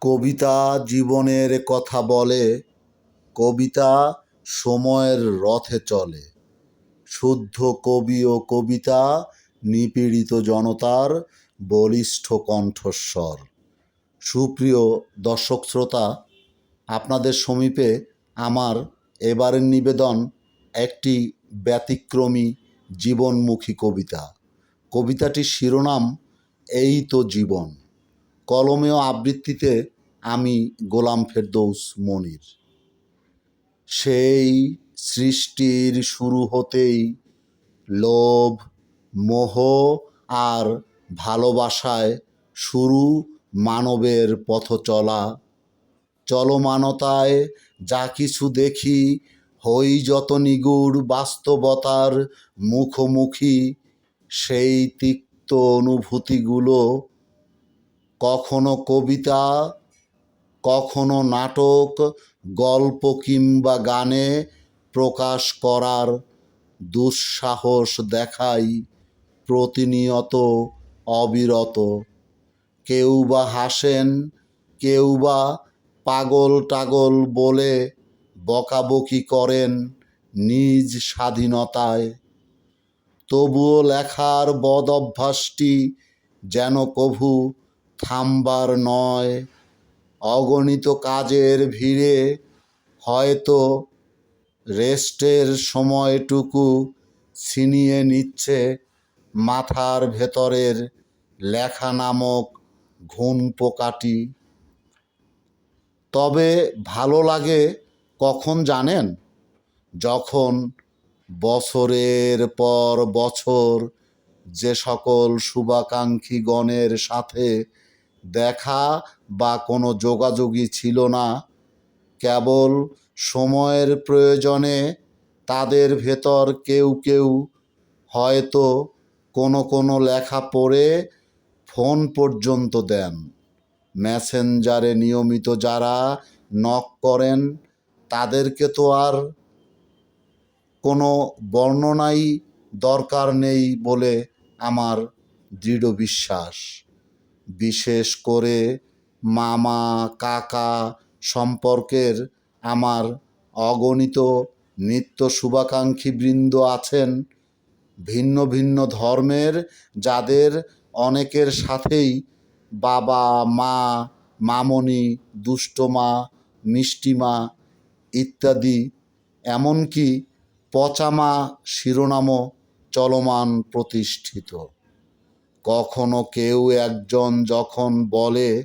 কবিতা জীবনের কথা বলে, কবিতা সময়ের রথে চলে। শুদ্ধ কবি ও কবিতা, নিপীড়িত জনতার বলিষ্ঠ কণ্ঠস্বর। সুপ্রিয় দর্শক শ্রোতা, আপনাদের সমীপে আমার এবারের নিবেদন একটি ব্যতিক্রমী জীবনমুখী কবিতা। কবিতাটির শিরোনাম, এই তো জীবন। কলমেও আবৃত্তিতে আমি গোলাম ফেরদৌস মনির। সেই সৃষ্টির শুরু হতেই লোভ, মোহ আর ভালোবাসায় শুরু মানবের পথ চলা। চলমানতায় যা কিছু দেখি, হই যত নিগুড় বাস্তবতার মুখোমুখি, সেই তিক্ত অনুভূতিগুলো কখনো কবিতা, কখনো নাটক, গল্প কিংবা গানে প্রকাশ করার দুঃসাহস দেখাই প্রতিনিয়ত অবিরত। কেউ বা হাসেন, কেউ বা পাগল টাগল বলে বকাবকি করেন নিজ স্বাধীনতায়। তবুও লেখার বদ অভ্যাসটি যেন কভু থামবার নয়। অগণিত কাজের ভিড়ে হয়তো রেস্টের সময়টুকু ছিনিয়ে নিচ্ছে মাথার ভেতরের লেখা নামক ঘুণ পোকাটি তবে ভালো লাগে কখন জানেন? যখন বছরের পর বছর যে সকল শুভাকাঙ্ক্ষীগণের সাথে দেখা বা কোনো যোগাযোগই ছিল না। কেবল সময়ের প্রয়োজনে তাদের ভেতর কেউ কেউ হয়তো কোনো কোনো লেখা পড়ে ফোন পর্যন্ত দেন। মেসেঞ্জারে নিয়মিত যারা নক করেন, তাদেরকে তো আর কোনো বর্ণনাই দরকার নেই বলে আমার দৃঢ় বিশ্বাস। বিশেষ করে মামা, কাকা সম্পর্কের আমার অগণিত নিত্য শুভাকাঙ্ক্ষী বৃন্দ আছেন ভিন্ন ভিন্ন ধর্মের, যাদের অনেকের সাথেই বাবা, মা, মামনি দুষ্টমা মিষ্টিমা ইত্যাদি, এমনকি পচামা শিরোনামও চলমান প্রতিষ্ঠিত। কখনো কেউ একজন যখন বলে,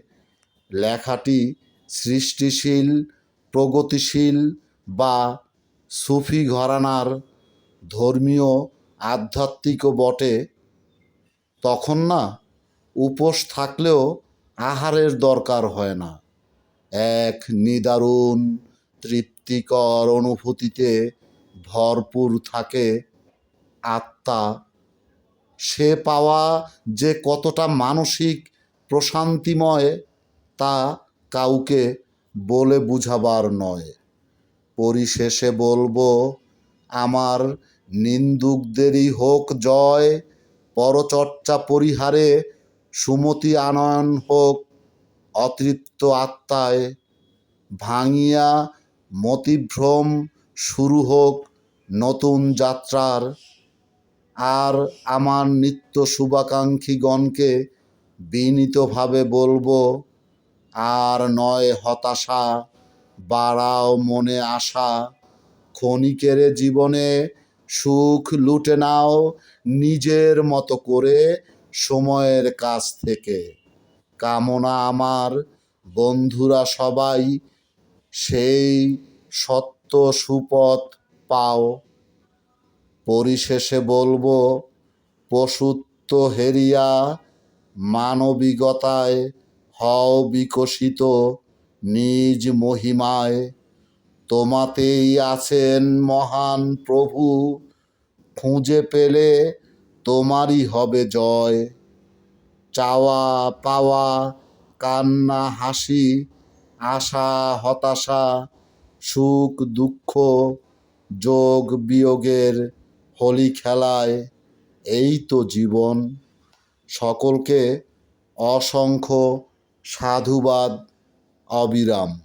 লেখাটি সৃষ্টিশীল, প্রগতিশীল বা সুফি ঘরানার ধর্মীয় আধ্যাত্মিকও বটে, তখন না উপোস থাকলেও আহারের দরকার হয় না। এক নিদারুণ, তৃপ্তিকর অনুভূতিতে ভরপুর থাকে আত্মা সে পাওয়া যে কতটা মানসিক প্রশান্তিময় তা কাউকে বলে বুঝাবার নয়। পরিশেষে বলব, আমার নিন্দুকদেরই হোক জয়, পরচর্চা পরিহারে সুমতি আনয়ন হোক, অতৃপ্ত আত্মায় ভাঙিয়া মতিভ্রম শুরু হোক নতুন যাত্রার আর আমার নিত্য শুভাকাঙ্ক্ষীগণকে বিনীতভাবে বলব, আর নয় হতাশা, বাড়াও মনে আশা। ক্ষণিকের জীবনে সুখ লুটে নাও নিজের মতো করে সময়ের কাছ থেকে। কামনা আমার বন্ধুরা সবাই, সেই সত্য সুপথ পাও। পরিশেষে বলব, পশুত্ব হেরিয়া মানবিকতায় হও বিকশিত নিজ মহিমায়। তোমাতেই আছেন মহান প্রভু, খুঁজে পেলে তোমারই হবে জয়। চাওয়া পাওয়া, কান্না হাসি, আশা হতাশা, সুখ দুঃখ যোগ বিয়োগের হোলি খেলায় এই তো জীবন। সকলকে অসংখ্য সাধুবাদ অবিরাম।